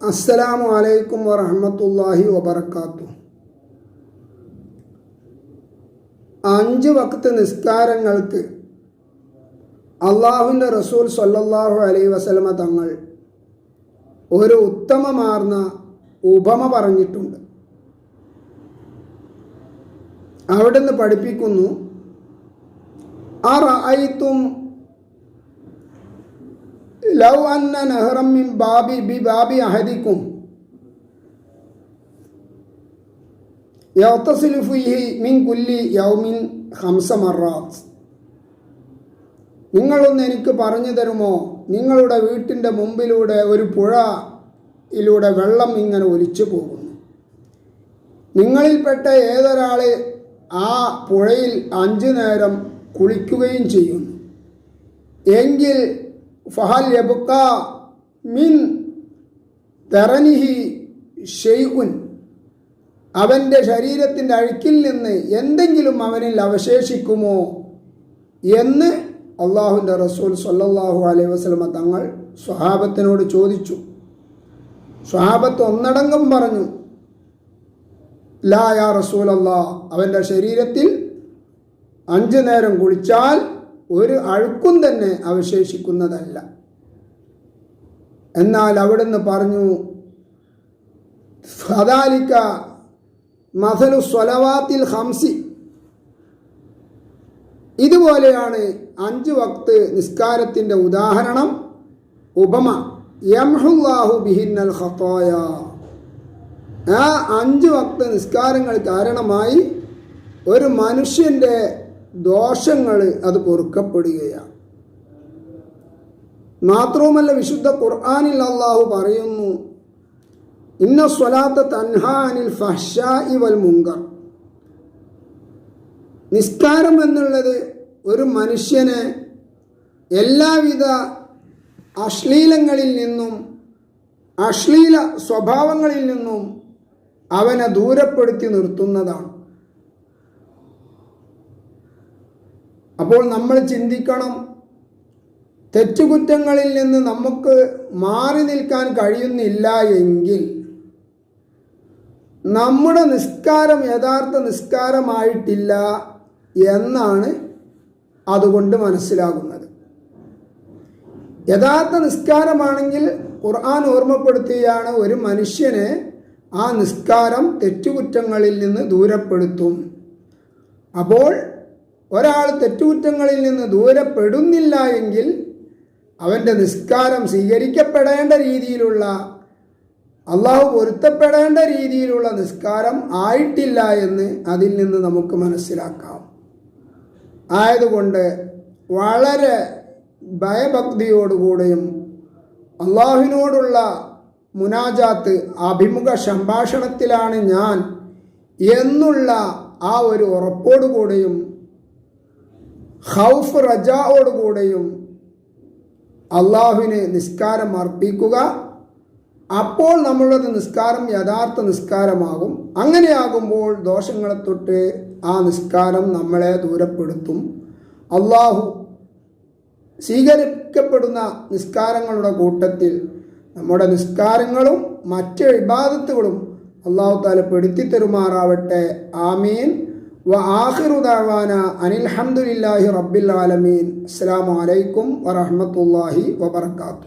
അസ്സലാമു അലൈക്കും വറഹമത്തല്ലാഹി വബർക്കാത്തു അഞ്ച് വക്ത് നിസ്കാരങ്ങൾക്ക് അള്ളാഹുവിന്റെ റസൂൽ സല്ലല്ലാഹു അലൈ വസലമ തങ്ങൾ ഒരു ഉത്തമമാർന്ന ഉപമ പറഞ്ഞിട്ടുണ്ട്. അവിടുന്ന് പഠിപ്പിക്കുന്നു അറഅയ്തും ലൗ അന്ന നഹറം ബാബി ബി ബാബി അഹദിക്കും. യൗത്തസിലു ഫീഹി മിൻ കുല്ലി യൗമിൻ ഹംസ മറാത്ത്. നിങ്ങളൊന്ന് എനിക്ക് പറഞ്ഞു തരുമോ? നിങ്ങളുടെ വീട്ടിന്റെ മുമ്പിലൂടെ ഒരു പുഴയിലൂടെ വെള്ളം ഇങ്ങനെ ഒലിച്ചു പോകുന്നു. നിങ്ങളിൽപ്പെട്ട ഏതൊരാൾ ആ പുഴയിൽ അഞ്ചു നേരം കുളിക്കുകയും ചെയ്യുന്നു. എങ്കിൽ ഫഹൽ യബുക്ക മിൻ തെറനിഹി ഷെയ്ഉൻ അവന്റെ ശരീരത്തിന്റെ അഴുക്കിൽ നിന്ന് എന്തെങ്കിലും അവനിൽ അവശേഷിക്കുമോ എന്ന് അള്ളാഹുന്റെ റസൂൽ സല്ലാഹു അലൈഹി വസ്ലമ തങ്ങൾ സ്വഹാബത്തിനോട് ചോദിച്ചു. സ്വഹാബത്ത് ഒന്നടങ്കം പറഞ്ഞു ലാ യാ റസൂൽ അള്ളാഹ് അവന്റെ ശരീരത്തിൽ അഞ്ചു നേരം കുളിച്ചാൽ ഒരു അഴുക്കും തന്നെ അവശേഷിക്കുന്നതല്ല. എന്നാൽ അവിടുന്ന് പറഞ്ഞു ഫദാലിക്ക മസലു സ്വലവാത്തിൽ ഹംസി ഇതുപോലെയാണ് അഞ്ച് വക്ത് നിസ്കാരത്തിന്റെ ഉദാഹരണം. ഉപമ യംഹുല്ലാഹു ബിഹിന്നൽ ഹത്തോയ ആ അഞ്ച് വക്ത് നിസ്കാരങ്ങൾ കാരണമായി ഒരു മനുഷ്യന്റെ ദോഷങ്ങൾ അത് പൊറുക്കപ്പെടുകയാണ്. മാത്രവുമല്ല വിശുദ്ധ ഖുർആാനിൽ അള്ളാഹു പറയുന്നു ഇന്ന സ്വലാത്ത തൻഹാനിൽ ഫഹ്ഷായി വൽ മുങ്കർ നിസ്കാരം എന്നുള്ളത് ഒരു മനുഷ്യനെ എല്ലാവിധ അശ്ലീലങ്ങളിൽ നിന്നും അശ്ലീല സ്വഭാവങ്ങളിൽ നിന്നും അവനെ ദൂരപ്പെടുത്തി നിർത്തുന്നതാണ്. അപ്പോൾ നമ്മൾ ചിന്തിക്കണം. തെറ്റുകുറ്റങ്ങളിൽ നിന്ന് നമുക്ക് മാറി നിൽക്കാൻ കഴിയുന്നില്ല എങ്കിൽ നമ്മുടെ നിസ്കാരം യഥാർത്ഥ നിസ്കാരമായിട്ടില്ല എന്നാണ് അതുകൊണ്ട് മനസ്സിലാകുന്നത്. യഥാർത്ഥ നിസ്കാരമാണെങ്കിൽ ഖുർആൻ ഓർമ്മപ്പെടുത്തുകയാണ് ഒരു മനുഷ്യനെ ആ നിസ്കാരം തെറ്റുകുറ്റങ്ങളിൽ നിന്ന് ദൂരപ്പെടുത്തും. അപ്പോൾ ഒരാൾ തെറ്റുകുറ്റങ്ങളിൽ നിന്ന് ദൂരപ്പെടുന്നില്ല എങ്കിൽ അവന്റെ നിസ്കാരം സ്വീകരിക്കപ്പെടേണ്ട രീതിയിലുള്ള അള്ളാഹു പൊരുത്തപ്പെടേണ്ട രീതിയിലുള്ള നിസ്കാരം ആയിട്ടില്ല എന്ന് അതിൽ നിന്ന് നമുക്ക് മനസ്സിലാക്കാം. ആയതുകൊണ്ട് വളരെ ഭയഭക്തിയോടുകൂടെയും അള്ളാഹുവിനോടുള്ള മുനാജാത്ത് അഭിമുഖ സംഭാഷണത്തിലാണ് ഞാൻ എന്നുള്ള ആ ഒരു ഉറപ്പോടുകൂടെയും ഹൗഫ് റജായോടുകൂടെയും അള്ളാഹുവിന് നിസ്കാരം അർപ്പിക്കുക. അപ്പോൾ നമ്മളുടെ നിസ്കാരം യഥാർത്ഥ നിസ്കാരമാകും. അങ്ങനെയാകുമ്പോൾ ദോഷങ്ങളെ തൊട്ട് ആ നിസ്കാരം നമ്മളെ ദൂരപ്പെടുത്തും. അള്ളാഹു സ്വീകരിക്കപ്പെടുന്ന നിസ്കാരങ്ങളുടെ കൂട്ടത്തിൽ നമ്മുടെ നിസ്കാരങ്ങളും മറ്റ് ഇബാദത്തുകളും അള്ളാഹു താല പെടുത്തി തരുമാറാവട്ടെ. ആമീൻ. വ ആഹിറുദാവാന അനിൽഹമുല്ലാഹി റബ്ബിൽ ആലമീൻ. അസ്സാം വലൈക്കും വറഹമത്തല്ലാഹി വബർക്കാത്തു